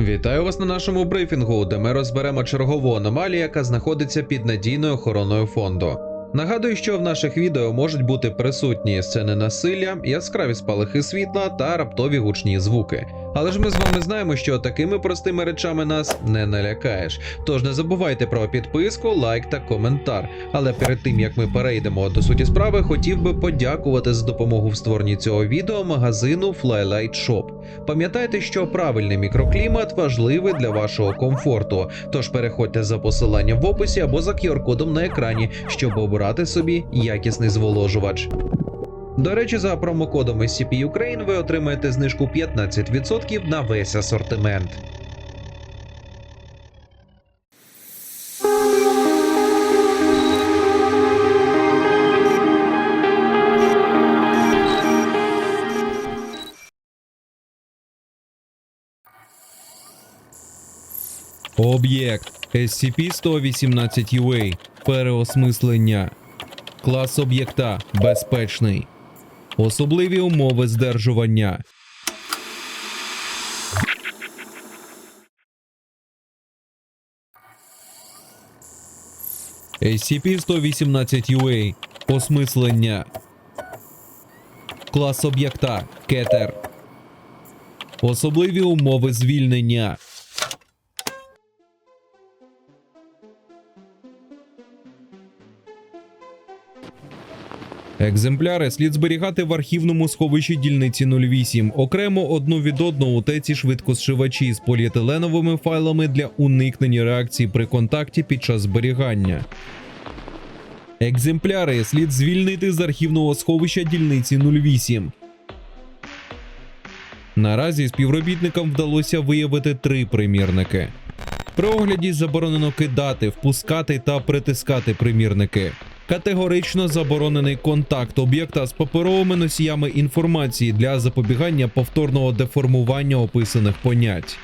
Вітаю вас на нашому брифінгу, де ми розберемо чергову аномалію, яка знаходиться під надійною охороною фонду. Нагадую, що в наших відео можуть бути присутні сцени насилля, яскраві спалахи світла та раптові гучні звуки. Але ж ми з вами знаємо, що такими простими речами нас не налякаєш. Тож не забувайте про підписку, лайк та коментар. Але перед тим як ми перейдемо до суті справи, хотів би подякувати за допомогу в створенні цього відео магазину Flylight Shop. Пам'ятайте, що правильний мікроклімат важливий для вашого комфорту. Тож переходьте за посиланням в описі або за QR-кодом на екрані, щоб обрати собі якісний зволожувач. До речі, за промокодом SCP Ukraine ви отримаєте знижку 15% на весь асортимент. Об'єкт SCP-118-UA. Переосмислення. Клас об'єкта безпечний. Особливі умови здержування. SCP-118-UA. Осмислення. Клас об'єкта кетер. Особливі умови звільнення. Екземпляри слід зберігати в архівному сховищі дільниці 08, окремо одну від одного у теці швидкосшивачі з поліетиленовими файлами для уникнення реакції при контакті під час зберігання. Екземпляри слід звільнити з архівного сховища дільниці 08. Наразі співробітникам вдалося виявити три примірники. При огляді заборонено кидати, впускати та притискати примірники. Категорично заборонений контакт об'єкта з паперовими носіями інформації для запобігання повторного деформування описаних понять.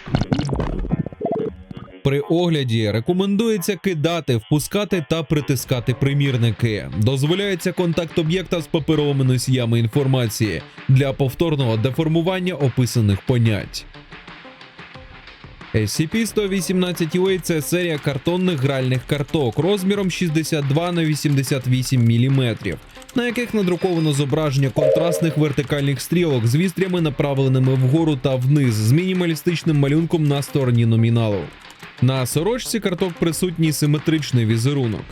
При огляді рекомендується кидати, впускати та притискати примірники. Дозволяється контакт об'єкта з паперовими носіями інформації для повторного деформування описаних понять. SCP-118UA – це серія картонних гральних карток розміром 62 на 88 мм, на яких надруковано зображення контрастних вертикальних стрілок з вістрями направленими вгору та вниз з мінімалістичним малюнком на стороні номіналу. На сорочці карток присутній симетричний візерунок.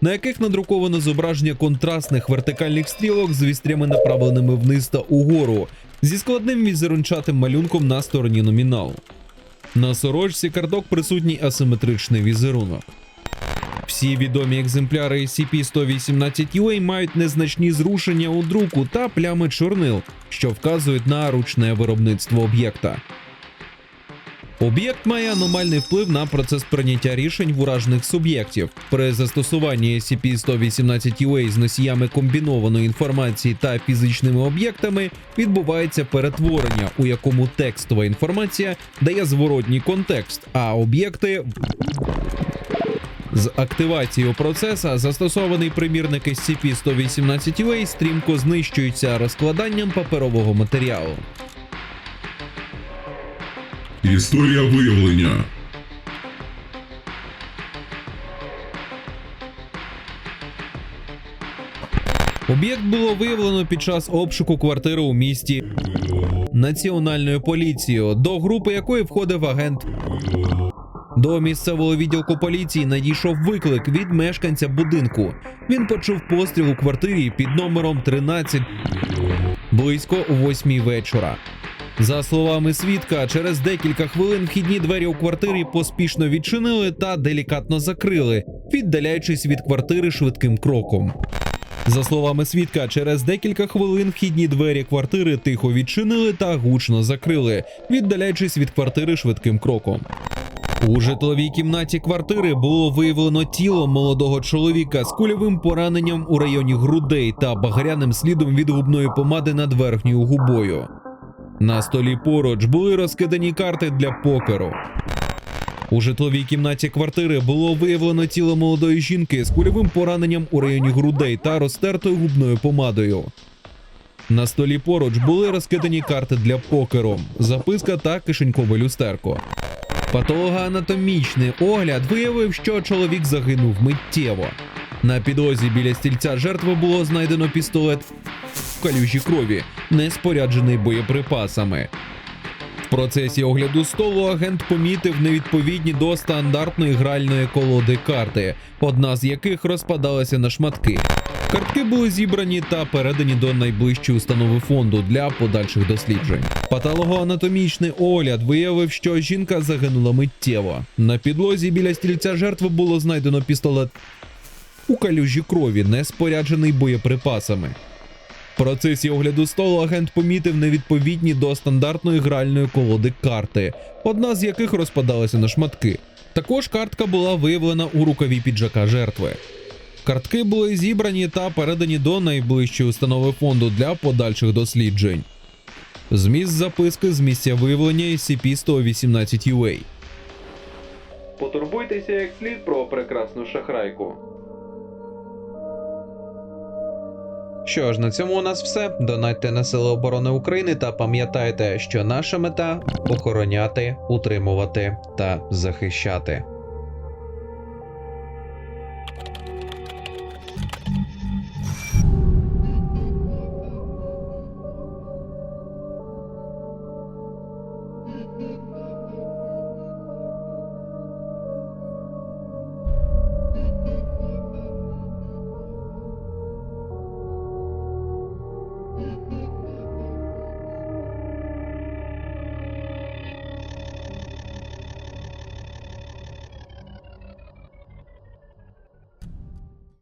На яких надруковано зображення контрастних вертикальних стрілок з вістрями направленими вниз та угору, зі складним візерунчатим малюнком на стороні номіналу. На сорочці карток присутній асиметричний візерунок. Всі відомі екземпляри SCP-118-UA мають незначні зрушення у друку та плями чорнил, що вказують на ручне виробництво об'єкта. Об'єкт має аномальний вплив на процес прийняття рішень в суб'єктів. При застосуванні SCP-118-UA з носіями комбінованої інформації та фізичними об'єктами відбувається перетворення, у якому текстова інформація дає зворотній контекст, а об'єкти з активацією процеса застосований примірник SCP-118-UA стрімко знищується розкладанням паперового матеріалу. Історія виявлення. Об'єкт було виявлено під час обшуку квартири у місті Національною поліцією, до групи якої входив агент. До місцевого відділку поліції надійшов виклик від мешканця будинку. Він почув постріл у квартирі під номером 13 близько о 8 вечора. За словами свідка, через декілька хвилин вхідні двері у квартирі поспішно відчинили та делікатно закрили, віддаляючись від квартири швидким кроком. За словами свідка, через декілька хвилин вхідні двері квартири тихо відчинили та гучно закрили, віддаляючись від квартири швидким кроком. У житловій кімнаті квартири було виявлено тіло молодого чоловіка з кульовим пораненням у районі грудей та багряним слідом від губної помади над верхньою губою. На столі поруч були розкидані карти для покеру. У житловій кімнаті квартири було виявлено тіло молодої жінки з кульовим пораненням у районі грудей та розтертою губною помадою. На столі поруч були розкидані карти для покеру, записка та кишенькове люстерко. Патологоанатомічний огляд виявив, що чоловік загинув миттєво. На підлозі біля стільця жертви було знайдено пістолет калюжі крові, не споряджений боєприпасами. В процесі огляду столу агент помітив невідповідні до стандартної гральної колоди карти, одна з яких розпадалася на шматки. Картки були зібрані та передані до найближчої установи фонду для подальших досліджень. Патологоанатомічний огляд виявив, що жінка загинула миттєво. На підлозі біля стільця жертви було знайдено пістолет у калюжі крові, не споряджений боєприпасами. Процесі огляду столу агент помітив невідповідні до стандартної гральної колоди карти, одна з яких розпадалася на шматки. Також картка була виявлена у рукаві піджака жертви. Картки були зібрані та передані до найближчої установи фонду для подальших досліджень. Зміст записки з місця виявлення SCP-118-UA. Потурбуйтеся як слід про прекрасну шахрайку. Що ж, на цьому у нас все. Донайте на Сили оборони України та пам'ятайте, що наша мета охороняти, утримувати та захищати.